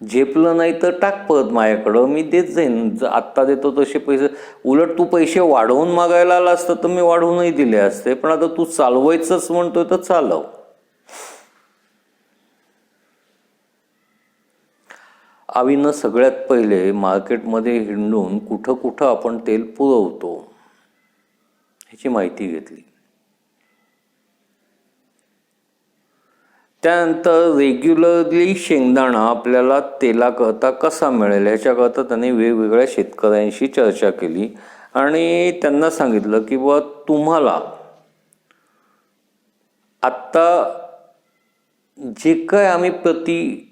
झेपलं नाही तर टाक परत माझ्याकडं. मी देत जाईन. आत्ता देतो तसे पैसे. उलट तू पैसे वाढवून मागायला आला असतं तर मी वाढवूनही दिले असते. पण आता तू चालवायचंच म्हणतोय तर चालव. आवीनं सगळ्यात पहिले मार्केटमध्ये हिंडून कुठं कुठं आपण तेल पुरवतो ह्याची माहिती घेतली. त्यानंतर रेग्युलरली शेंगदाणा आपल्याला तेलाकरता कसा मिळेल ह्याच्याकरता त्यांनी वेगवेगळ्या शेतकऱ्यांशी चर्चा केली. आणि त्यांना सांगितलं की बुवा तुम्हाला आत्ता जे काय आम्ही प्रति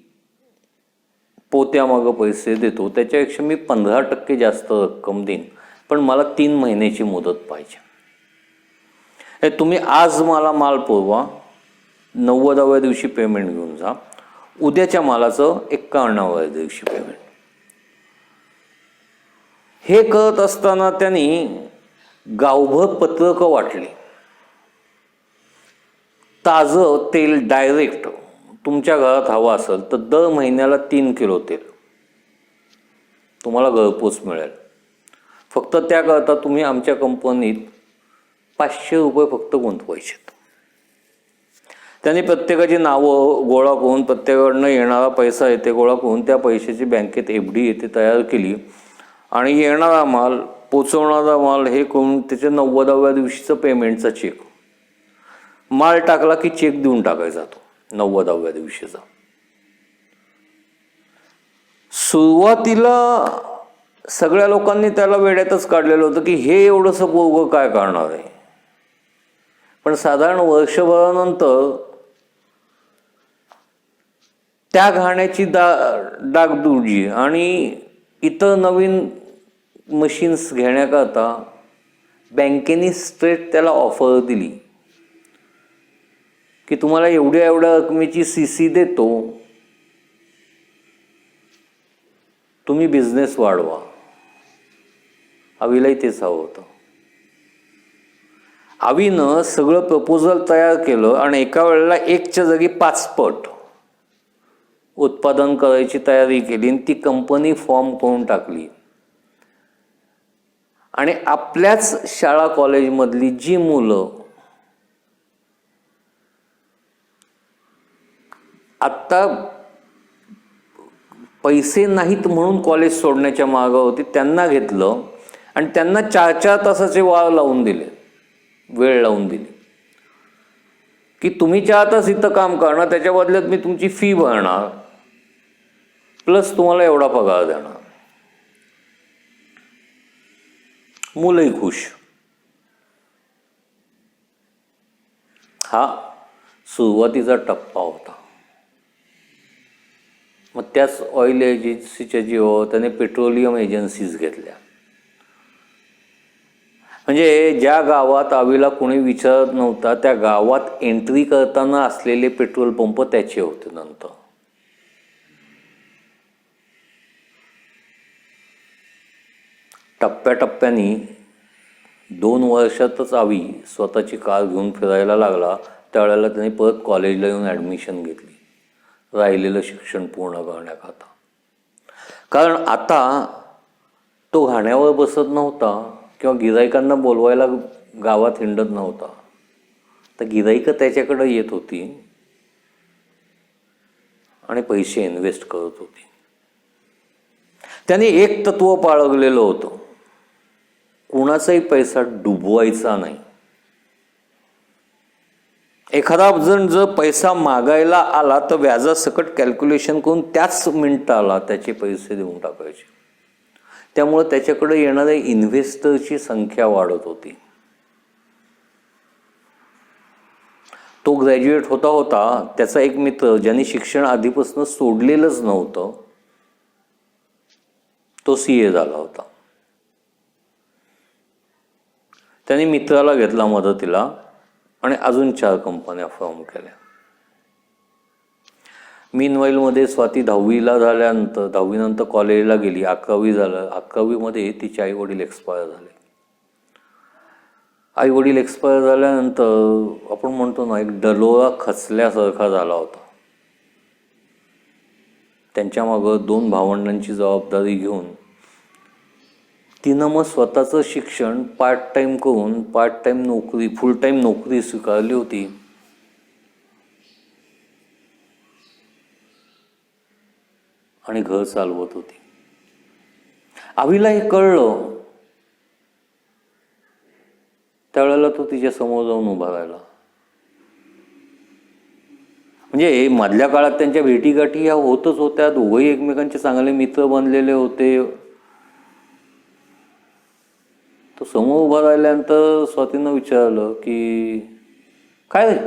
पोत्यामागं पैसे देतो त्याच्यापेक्षा मी पंधरा टक्के जास्त रक्कम देईन. पण मला तीन महिन्याची मुदत पाहिजे. तुम्ही आज मला माल पुरवा. नव्वदाव्या दिवशी पेमेंट घेऊन जा. उद्याच्या मालाचं एक्कावन्नाव्या दिवशी पेमेंट हे करत असताना त्यांनी गावभर पत्रकं वाटली. ताजं तेल डायरेक्ट तुमच्या घरात हवं असेल तर दर महिन्याला तीन किलो तेल. तुम्हाला घरपोच मिळेल. फक्त त्याकरता तुम्ही आमच्या कंपनीत पाचशे रुपये फक्त गुंतवायचे त्यांनी प्रत्येकाची नावं गोळा करून प्रत्येकाकडनं येणारा पैसा येते गोळा करून त्या पैशाची बँकेत एफ डी येते तयार केली. आणि येणारा माल पोचवणारा माल हे करून त्याच्या नव्वदाव्या दिवशीचं पेमेंटचा चेक. माल टाकला की चेक देऊन टाकायचा तो नव्वदाव्या दिवशीचा. सुरुवातीला सगळ्या लोकांनी त्याला वेड्यातच काढलेलं होतं की हे एवढंसं पोरगं काय करणार आहे? पण साधारण वर्षभरानंतर त्या घाण्याची दा डागडुजी आणि इतर नवीन मशीन्स घेण्याकरता बँकेने स्ट्रेट त्याला ऑफर दिली. की तुम्हाला एवढ्या एवढ्या रकमेची सी सी देतो. तुम्ही बिझनेस वाढवा. आवीलाही तेच हवं होतं. आवीनं सगळं प्रपोजल तयार केलं आणि एका वेळेला एकच्या जागी पाचपट उत्पादन करायची तयारी केली आणि ती कंपनी फॉर्म करून टाकली. आणि आपल्याच शाळा कॉलेजमधली जी मुलं आत्ता पैसे नाहीत म्हणून कॉलेज सोडण्याच्या मागं होती त्यांना घेतलं आणि त्यांना चार चार तासाचे वाळ लावून दिले. वेळ लावून दिली. की तुम्ही चार तास इथं काम करणार त्याच्या बदल्यात मी तुमची फी भरणार. प्लस तुम्हाला एवढा पगार देणार. मुलंही खुश. हा सुरुवातीचा टप्पा होता. मग त्याच ऑइल एजन्सीच्या जीवावर त्याने पेट्रोलियम एजन्सीज घेतल्या. म्हणजे ज्या गावात आवीला कोणी विचारत नव्हता त्या गावात एंट्री करताना असलेले पेट्रोल पंप त्याचे होते नंतर. टप्प्याटप्प्याने दोन वर्षातच आवी स्वतःची कार घेऊन फिरायला लागला त्यावेळेला त्याने परत कॉलेजला येऊन ॲडमिशन घेतली. राहिलेलं शिक्षण पूर्ण करण्याकरता. कारण आता तो घाण्यावर बसत नव्हता किंवा गिरायकांना बोलवायला गावात हिंडत नव्हता. तर गिराईकं त्याच्याकडं येत होती आणि पैसे इन्व्हेस्ट करत होती. त्याने एक तत्व पाळगलेलं होतं. कुणाचाही पैसा डुबवायचा नाही. एखादा जण जर पैसा मागायला आला तर व्याजासकट कॅल्क्युलेशन करून त्याच मिनिटाला त्याचे पैसे देऊन टाकायचे. त्यामुळं त्याच्याकडे येणाऱ्या इन्व्हेस्टरची संख्या वाढत होती. तो ग्रॅज्युएट होता होता त्याचा एक मित्र ज्याने शिक्षण आधीपासून सोडलेलंच नव्हतं तो सी ए झाला होता. त्यांनी मित्राला घेतला मदतीला आणि अजून चार कंपन्या फॉर्म केल्या. मीनवाईलमध्ये स्वाती दहावीला झाल्यानंतर दहावीनंतर कॉलेजला गेली. अकरावी झालं. अकरावीमध्ये तिचे आई वडील एक्सपायर झाले. आई वडील एक्सपायर झाल्यानंतर आपण म्हणतो ना एक डलोरा खचल्यासारखा झाला होता. त्यांच्या मागं दोन भावंडांची जबाबदारी घेऊन तिनं मग स्वतःचं शिक्षण पार्ट टाईम करून पार्ट टाईम नोकरी फुल टाईम नोकरी स्वीकारली होती. आणि घर चालवत होती. आवीला हे कळलं. त्यावेळेला तो तिच्या समोर जाऊन उभा राहिला. म्हणजे मधल्या काळात त्यांच्या भेटीगाठी ह्या होतच होत्या. दोघंही एकमेकांचे चांगले मित्र बनलेले होते तो समोर उभा राहिल्यानंतर स्वातीनं विचारलं की काय रे?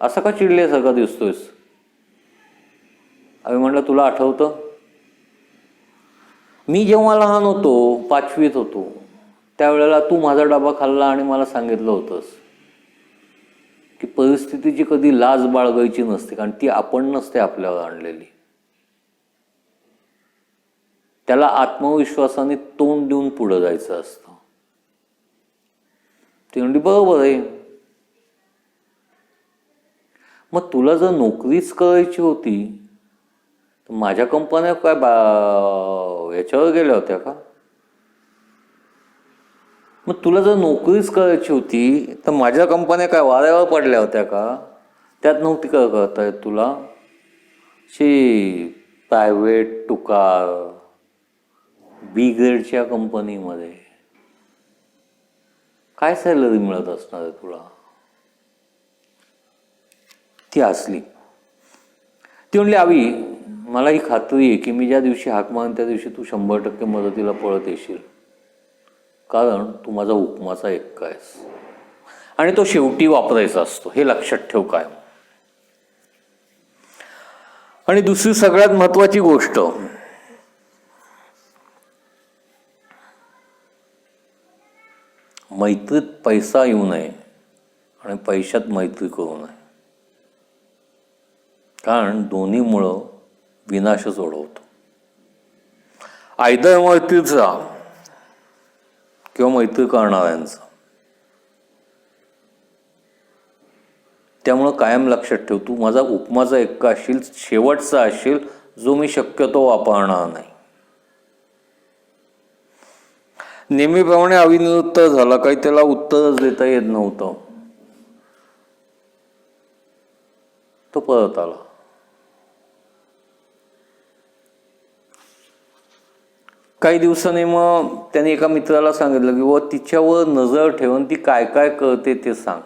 असं का चिडल्यासारखा दिसतोयस? आम्ही म्हणलं तुला आठवतं? मी जेव्हा लहान होतो पाचवीत होतो त्यावेळेला तू माझा डबा खाल्ला आणि मला सांगितलं होतंस की परिस्थितीची कधी लाज बाळगायची नसते कारण ती आपण नसते आपल्यावर आणलेली. त्याला आत्मविश्वासाने तोंड देऊन पुढं जायचं असतं. ती म्हणली बरोबर आहे. मग तुला जर नोकरीच करायची होती तर माझ्या कंपन्या काय बा याच्यावर गेल्या होत्या का? मग तुला जर नोकरीच करायची होती तर माझ्या कंपन्या काय वाऱ्यावर पडल्या होत्या का? त्यात नव्हती का करता येत तुला? शी प्रायव्हेट टुकार बी ग्रेडच्या कंपनीमध्ये काय सॅलरी मिळत असणार आहे तुला? ती हसली ती म्हणली आवी मला ही खात्री आहे की मी ज्या दिवशी हाक मागेन त्या दिवशी तू शंभर टक्के मदतीला पळत येशील. कारण तू माझा उपमाचा एक आहेस. आणि तो शेवटी वापरायचा असतो. हे लक्षात ठेव काय आणि दुसरी सगळ्यात महत्वाची गोष्ट मैत्रीत पैसा येऊ नये आणि पैशात मैत्री करू नये. कारण दोन्हीमुळं विनाशच ओढवतो आयदर मैत्रीचा किंवा मैत्री करणाऱ्यांचा. त्यामुळं कायम लक्षात ठेव तू माझा उपमाचा एक असशील शेवटचा असशील जो मी शक्यतो वापरणार नाही. नेहमीप्रमाणे अविनिवृत्त झाला. काही त्याला उत्तरच देता येत नव्हतं. तो परत आला. काही दिवसांनी मग त्याने एका मित्राला सांगितलं की व तिच्यावर नजर ठेवून ती काय काय करते ते सांग.